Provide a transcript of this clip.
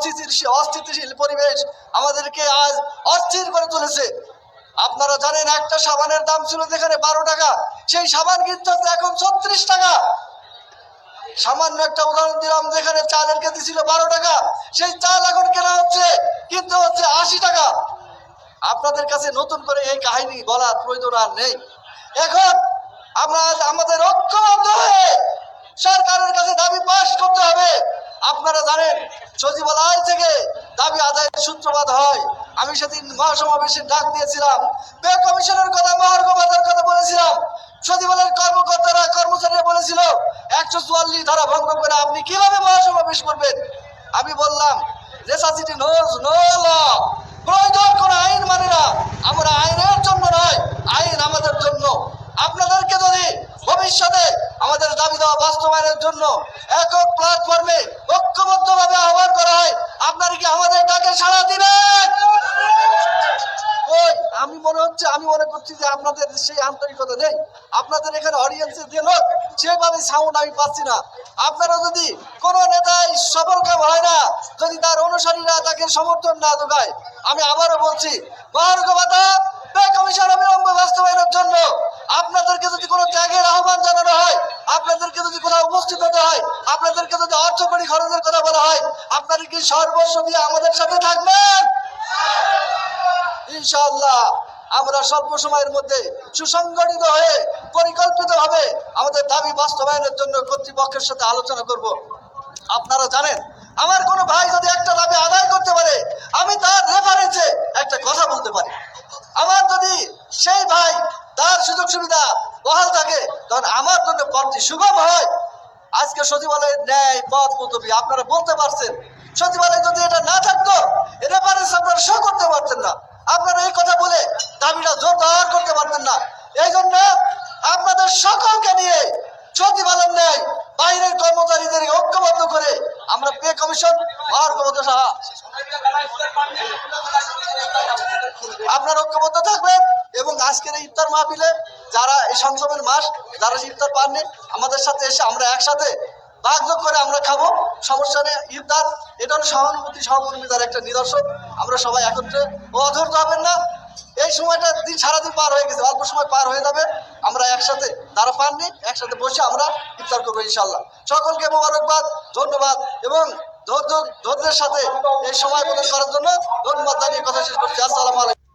অস্থিতিশীল অস্থিতিশীল পরিবেশ আমাদেরকে আজ অস্থির করে তুলেছে। আপনারা জানেন একটা সাবানের দাম ছিল যেখানে বারো টাকা, সেই সাবান কিন্তু এখন ছত্রিশ টাকা। সামান্য একটা উদাহরণ দিলাম, যেখানে চালের কেজি ছিল বারো টাকা, সেই চাল এখন কেনা হচ্ছে, কিন্তু হচ্ছে আশি টাকা। আপনাদের কাছে নতুন করে এই কাহিনী বলার প্রয়োজন আর নেই। এখন আমরা আমাদের ঐক্যবদ্ধ হয়ে সরকারের কাছে দাবি পাশ করতে হবে। জানেন সচিবালয় থেকে দাবি আদায়ের সূত্রপাত হয়। আমি সেদিন মহাসমাবেশে ডাক দিয়েছিলাম। পে কমিশনের কথা মহার্ঘবাদের কথা বলেছিলাম। সচিবালয়ের কর্মকর্তারা, কর্মচারীরা বলেছিল, একশো চুয়াল্লিশ ধারা ভঙ্গ করে আপনি কীভাবে মহাসমাবেশ করবেন? আমি বললাম নেসাসিটি নোজ নো ল। প্রয়োজন কোন আইন মানে না। আমরা আইনের জন্য নয় আইন আমাদের জন্য আপনাদেরকে যদি ভবিষ্যতে আমাদের দাবি দেওয়া বাস্তবায়নের জন্য একক প্ল্যাটফর্মে ঐক্যবদ্ধভাবে আহ্বান করা হয়। আপনারা কি আমাদের ডাকে সাড়া দিবেন? আমি মনে হচ্ছে, আমি মনে করছি যে আপনাদের সেই আন্তরিকতা নেই। আপনাদের এখানে অডিয়েন্সের যে লোক, সেভাবে সাউন্ড আমি পাচ্ছি না। আপনারা যদি কোনো নেতাই সফল কাম হয় না, যদি তার অনুসারীরা তাকে সমর্থন না যোগায়, আমি আবারও বলছি মহার্ঘবাদা পে কমিশন অবিলম্ব বাস্তবায়নের জন্য আপনাদেরকে যদি কোনো ত্যাগের আপনাদেরকে যদি কোথাও উপস্থিত হতে হয়, আপনাদেরকে যদি অর্থ করি খরচের কথা বলা হয়, আপনারা কি সর্বস্ব দিয়ে আমাদের সাথে থাকবেন? ইনশাআল্লাহ, আমরা স্বল্প সময়ের মধ্যে সুসংগঠিত হয়ে পরিকল্পিত ভাবে আমাদের দাবি বাস্তবায়নের জন্য কর্তৃপক্ষের সাথে আলোচনা করব। আপনারা জানেন, আমার কোনো ভাই যদি একটা দাবি আদায় করতে পারে, আমি তার রেফারেন্সে একটা কথা বলতে পারি। আমার যদি সেই ভাই তার সুযোগ সুবিধা বহাল থাকে। তখন আমার জন্য পথটি সুগম হয়। আজকে সচিবালয়ের ন্যায় পদ পদবি আপনারা বলতে পারছেন। সচিবালয় যদি এটা না থাকতো রেফারেন্স আপনারা শো করতে পারতেন না। আপনারা এই কথা বলে দাবিটা জোরদার করতে পারতেন না। এই জন্য আপনাদের সকলকে নিয়ে সচিবালয় ন্যায়, বাইরের কর্মচারীদের ঐক্যবদ্ধ করে আমরা পে কমিশন আর ক্ষমতা সাহা আপনার ঐক্যবদ্ধ থাকবেন এবং আজকের এই ইফতার মাহফিলে যারা এই সংযমের মাস, যারা ইফতার পাননি, আমাদের সাথে এসে আমরা একসাথে ভাগযোগ করে আমরা খাব। সমস্যা নেই, ইফতার, এটা হলো সহানুভূতি সহমর্মিতার একটা নিদর্শন। আমরা সবাই একত্রে অধৈর্য হবেন না। এই সময়টা দিন সারাদিন পার হয়ে গেছে, অল্প সময় পার হয়ে যাবে। আমরা একসাথে যারা পাননি, একসাথে বসে আমরা ইফতার করব ইনশাল্লাহ সকলকে মোবারকবাদ, ধন্যবাদ এবং ধৈর্য, ধৈর্যের সাথে এই সময় প্রদান করার জন্য ধন্যবাদ জানিয়ে কথা শেষ করছি। আসসালামু আলাইকুম।